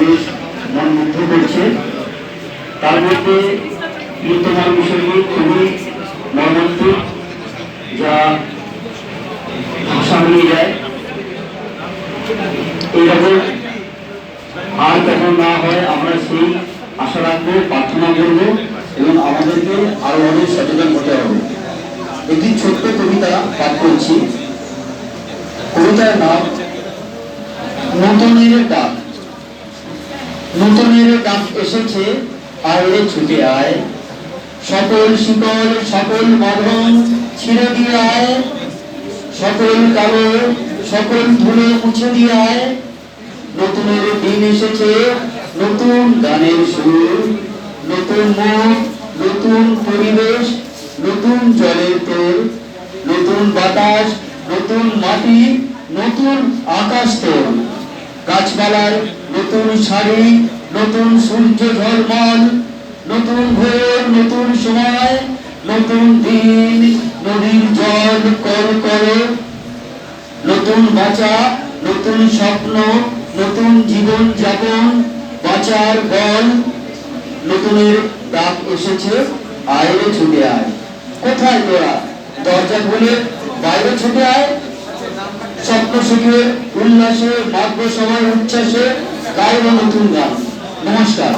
পরিবেশ মন মুগ্ধ করছে। তার মধ্যে বর্তমান বিষয়টি খুবই মর্মান্তিক, যা ভাষা হারিয়ে যায়। এইরকম আর যখন না হয়, আমরা সেই আশা রাখব, প্রার্থনা করব এবং আমাদেরকে আরও অনেক সচেতন হতে হবে। একটি ছোট্ট কবিতা পাঠ করছি। কবিতার নাম, নতুনের ডাক। নতুনের ডাক এসেছে আয়রে ছুটে আয়। সকল শিকল, সকল বাঁধন ছিঁড়ে দিয়ে আয়। সকল কালো, সকল ধুলো মুছে দিয়ে আয়। নতুনের দিন এসেছে, নতুন গানের সুর। নতুন মুখ নতুন পরিবেশ, নতুন জলের তোর। নতুন বাতাস, নতুন মাটি, নতুন আকাশ তোর। গাছপালার নতুন শাড়ি, নতুন সূর্য ঝলমল, নতুন ভোর, নতুন সময়, নতুন দিন, নদীর জল কল করে। নতুন বাঁচা, নতুন স্বপ্ন, নতুন জীবন যাপন, বাঁচার বল। নতুনের ডাক এসেছে, আয়রে ছুটে আয়। কোথায় তোরা? দরজা খুলে বাইরে ছুটে আয়। স্বপ্ন সুখে, উল্লাসে, ভাগ্য সবাই উচ্ছ্বাসে গাইব নতুন গান নমস্কার